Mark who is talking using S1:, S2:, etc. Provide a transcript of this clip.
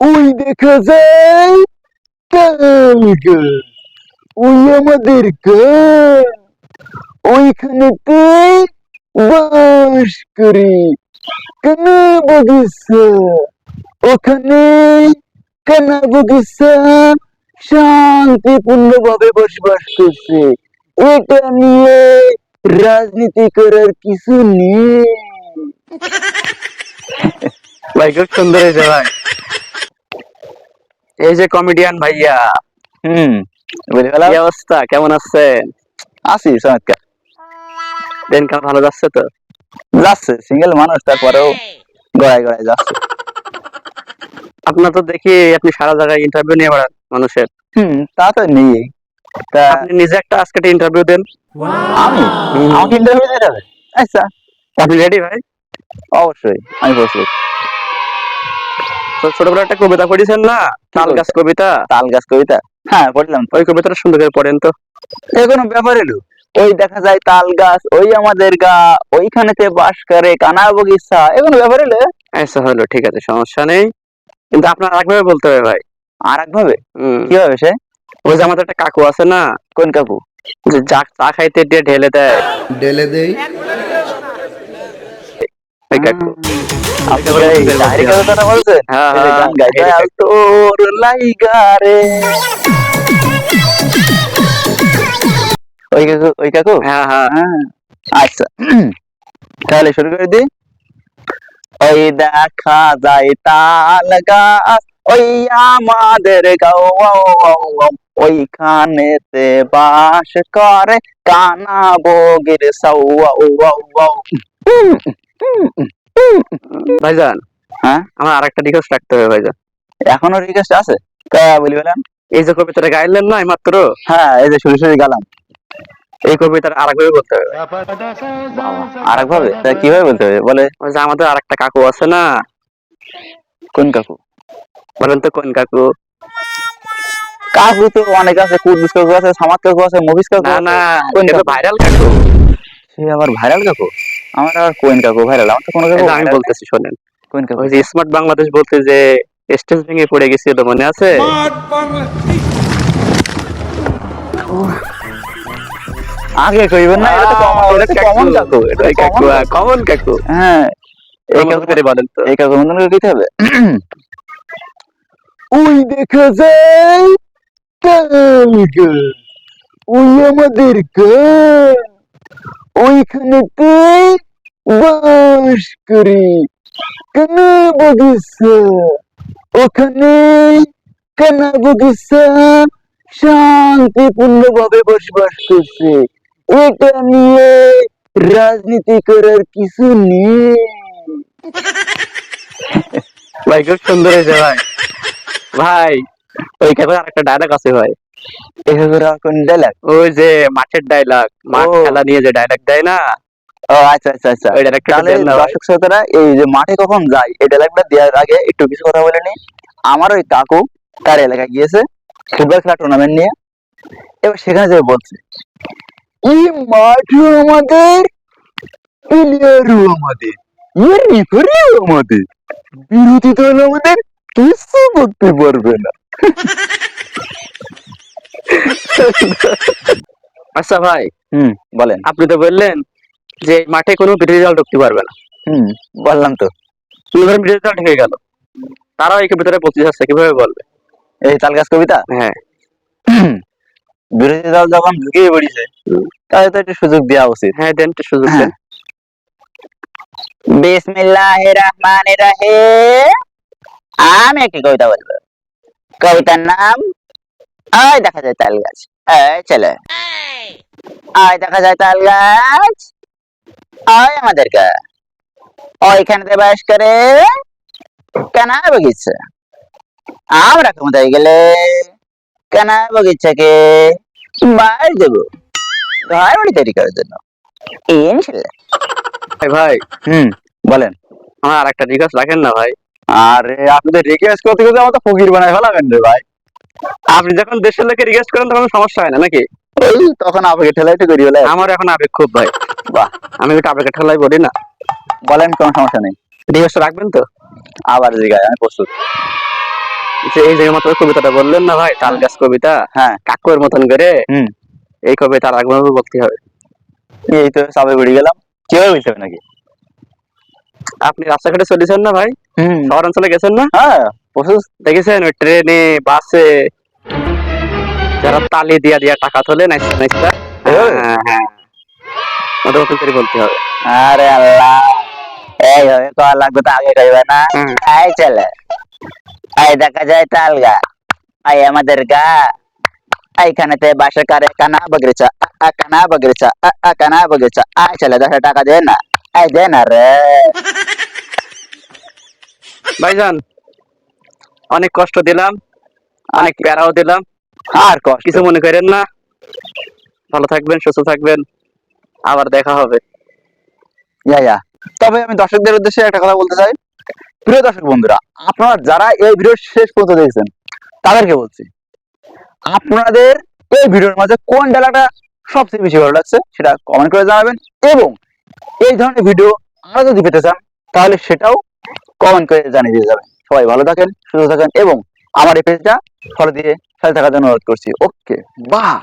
S1: ওই দেখা যায় তাল গাছ ওই আমাদের গাছ ওইখানেতে বাস করি কানা বগিচা ওখানে কানা বগিচা শান্তিপূর্ণ ভাবে বসবাস করছে এটা নিয়ে রাজনীতি করার কিছু নেই
S2: ভাই খুব সুন্দর হয়েছে ভাই। এই যে কমেডিয়ান ভাইয়া।
S1: হুম। বুঝে গেলাম
S2: কি অবস্থা? কেমন আছেন?
S1: আসি চমৎকার।
S2: দিনকাল ভালো যাচ্ছে তো?
S1: যাচ্ছে সিঙ্গেল মানুষ তারপরেও গড়ায় গড়ায় যাচ্ছে।
S2: আপনার তো দেখি আপনি সারা জায়গায় ইন্টারভিউ নিয়ে বেড়ান মানুষের।
S1: হুম তা তো নেই তা
S2: আপনি নিজে একটা আজকে ইন্টারভিউ দেন।
S1: আমি? আমাকে ইন্টারভিউ দিতে হবে? আচ্ছা।
S2: আপনি রেডি ভাই?
S1: অবশ্যই আমি প্রস্তুত
S2: ছোটবেলা একটা কবিতা পড়েছেন না? তাল গাছ কবিতা?
S1: তাল গাছ কবিতা। হ্যাঁ পড়লাম।
S2: ওই কবিতাটা সুন্দর করে পড়েন তো।
S1: এ কোনো ব্যাপার এলো? ওই দেখা যায় তাল গাছ ওই আমাদের গা ওইখানেতে বাস করে কানা বগিচা। এ কোনো ব্যাপার এলো?
S2: আচ্ছা হলো ঠিক আছে সমস্যা নেই। কিন্তু আপনার আরেকভাবে বলতে হবে ভাই।
S1: আর এক ভাবে কি হবে সে?
S2: ওই যে আমাদের একটা কাকু আছে না?
S1: কোন কাকু?
S2: যে চা চা খাইতে ঢেলে দেয়।
S3: ঢেলে দেই
S2: ওই কাকু
S1: আপনি এই ডায়েরি কথাটা বলছেন
S2: হ্যাঁ,
S1: এই যে গান
S2: হ্যাঁ,
S1: গাইতে
S2: ডায়েরি
S1: আর তোর লাইগা রে ওই কাকু ওই কাকু?
S2: হ্যাঁ হ্যাঁ
S1: হ্যাঁ, আচ্ছা তাহলে শুরু করে দি ওই দেখা যায় তাল গাছ ওই আমাদের গাও ওইখানেতে বাস করে কানা বগির সাউ
S2: ভাইজান
S1: হ্যাঁ?
S2: আমার আরেকটা রিকোয়েস্ট রাখতে হবে ভাইজান।
S1: এখনও রিকোয়েস্ট আছে? তা বলি বলেন
S2: এই যে কবিতাটা গাইলেন না মাত্র?
S1: হ্যাঁ এই যে শুরু শুরু গেলাম।
S2: এই কবিতাটা আরেকভাবে বলতে হবে।
S1: আর একভাবে তা কীভাবে বলতে হবে? বলে।
S2: যে আমাদের আরেকটা কাকু আছে না?
S1: কোন কাকু?
S2: বলেন তো কোন কাকু?
S1: কাকু তো অনেক আছে কুদবিস কাকু আছে সামাত কাকু আছে মুভিস কাকু
S2: না না? ভাইরাল কাকু।
S1: সে আবার ভাইরাল কাকু? আমার আবার কোন কাকু ভাইরাল আমার তো কোনো কাকু
S2: আমি বলতেছি শোনেন।
S1: কোন কাকু।
S2: ওই যে স্মার্ট বাংলাদেশ বলতে যে স্টেজ ভেঙে পড়ে গেছিল মনে আছে?
S1: আগে কইবেন না এটা তো কমন কাকু এটা
S2: কাকু কমন কাকু।
S1: হ্যাঁ এই কাকু
S2: করে বলেন তো।
S1: এই কাকু মতন করে কইতে হবে। ওই দেখা যায় তাল ওই আমাদের গাছ ওইখানেতে বাস করি। কেন বগিচা ওখানে কেন বগিচা শান্তিপূর্ণ ভাবে বসবাস করছে। এটা নিয়ে রাজনীতি করার কিছু নেই।
S2: ভাই, খুব সুন্দর হয়েছে ভাই। ভাই, ওই কাকু আরেকটা ডায়লগ আছে ভাই।
S1: কোন ডায়লগ
S2: ওই যে মাঠের ডায়লগ মাঠ খেলা নিয়ে যে ডায়লগ দেয় না?
S1: ও আচ্ছা আচ্ছা আচ্ছা।
S2: ওই ডায়লগটা।
S1: দর্শক শ্রোতারা এই যে মাঠে কখন যায় এই ডায়লগটা দেওয়ার আগে একটু কিছু কথা বলে নি আমার ওই কাকু তার এলাকায় গিয়েছে ফুটবল খেলা টুর্নামেন্ট নিয়ে। এবার সেখানে যে বলছে এই মাঠও আমাদের প্লেয়ারও আমাদের এর রেফারিও আমাদের। বিরোধী দল আমাদের কিছু করতে পারবে না।
S2: আচ্ছা ভাই
S1: হুম বলেন।
S2: আপনি তো বললেন যে মাঠে কোনো বিরোধী দল ঢুকতে পারবে না।
S1: হুম বললাম তো।
S2: তুমি বিরোধী দল ঢুকে গেল? তারাও এই ভিতরে পঁচিশ আসছে কীভাবে বলবে?
S1: এই তালগাছ কবিতা?
S2: হ্যাঁ।
S1: বিরোধী দল যখন ঢুকিয়ে পড়িছে তাহলে তো একটু সুযোগ দেওয়া উচিত।
S2: হ্যাঁ দেন একটু সুযোগ দেন।
S1: বিসমিল্লাহির রহমানির রহিম। আমি একটি কবিতা বলব। কবিতার নাম আয় দেখা যায় তাল গাছ। এই চলে। আয় দেখা যায় তাল গাছ। আয় আমাদের গা ওইখানে বাস করে কেনা বগিচা আমরা ক্ষমতায় গেলে কেনা বগিচাকে বাইর দেবো? ঘর বাড়ি তৈরি করার জন্য। ইনশাল্লাহ।
S2: ভাই ভাই
S1: হুম। বলেন
S2: আমার আর একটা রিকোয়েস্ট রাখেন না ভাই?
S1: আরে আপনি তো রিকোয়েস্ট করতে করতে আমার তো ফকির বানায় ফেলাবেন রে ভাই।
S2: আপনি যখন দেশের লোকে রিকোয়েস্ট করেন তখন সমস্যা হয় না নাকি?
S1: তখন আপনাকে ঠেলা একটু করি বলে
S2: আমার এখন আবেগ খুব ভাই।
S1: বাহ।
S2: আমি একটু আবেগের ঠেলাই বলি না।
S1: বলেন কোনো সমস্যা নেই।
S2: রিহার্সাল রাখবেন তো?
S1: আবার জিগায় আমি প্রস্তুত।
S2: যে এই যে মাত্র কবিতাটা বললেন না ভাই? তাল গাছ কবিতা?
S1: হ্যাঁ।
S2: কাকুর মতন করে?
S1: হুম।
S2: এই কবিতা রাখবেন বলতে হবে।
S1: এই তো সবে বেরিয়ে গেলাম। বলতে হবে নাকি?
S2: আপনি রাস্তাঘাটে চলেছেন না ভাই?
S1: হুম।
S2: শহর অঞ্চলে গেছেন না?
S1: হ্যাঁ। প্রস্তুত
S2: দেখেছেন? ওই ট্রেনে বাসে যারা তালি দিয়া দিয়া টাকা তোলে নাইসা নাইসা
S1: ওই।
S2: হ্যাঁ হ্যাঁ। ওদের মতন করে বলতে হবে।
S1: আরে আল্লাহ। এই হবে কল লাগবে তো আগে কইবে না।
S2: হুম।
S1: এই চলে এই দেখা যায় তাল গা। এই আমাদের গা। এইখানেতে বাসা কারে কানা বগরিচা আ, আ, কানা বগরিচা আ, আ, কানা বগরিচা। আয় চলে দশ টাকা দে না। এই দে না রে।
S2: ভাইজান অনেক কষ্ট দিলাম অনেক প্যারাও দিলাম।
S1: আর কষ্ট
S2: কিছু মনে করেন না। ভালো থাকবেন সুস্থ থাকবেন। আবার দেখা হবে।
S1: ইয়া ইয়া। তবে আমি দর্শকদের উদ্দেশ্যে একটা কথা বলতে চাই। প্রিয় দর্শক বন্ধুরা আপনারা যারা এই ভিডিও শেষ পর্যন্ত দেখছেন তাদেরকে বলছি আপনাদের এই ভিডিওর মাঝে কোন ডালাটা সবচেয়ে বেশি ভালো লাগছে সেটা কমেন্ট করে জানাবেন এবং এই ধরনের ভিডিও আরও যদি পেতে চান তাহলে সেটাও কমেন্ট করে জানিয়ে দিয়ে যাবেন। সবাই ভালো থাকেন, সুস্থ থাকেন এবং আমার এই পেজটা ফলো দিয়ে সাথে থাকার জন্য অনুরোধ করছি। ওকে বাহ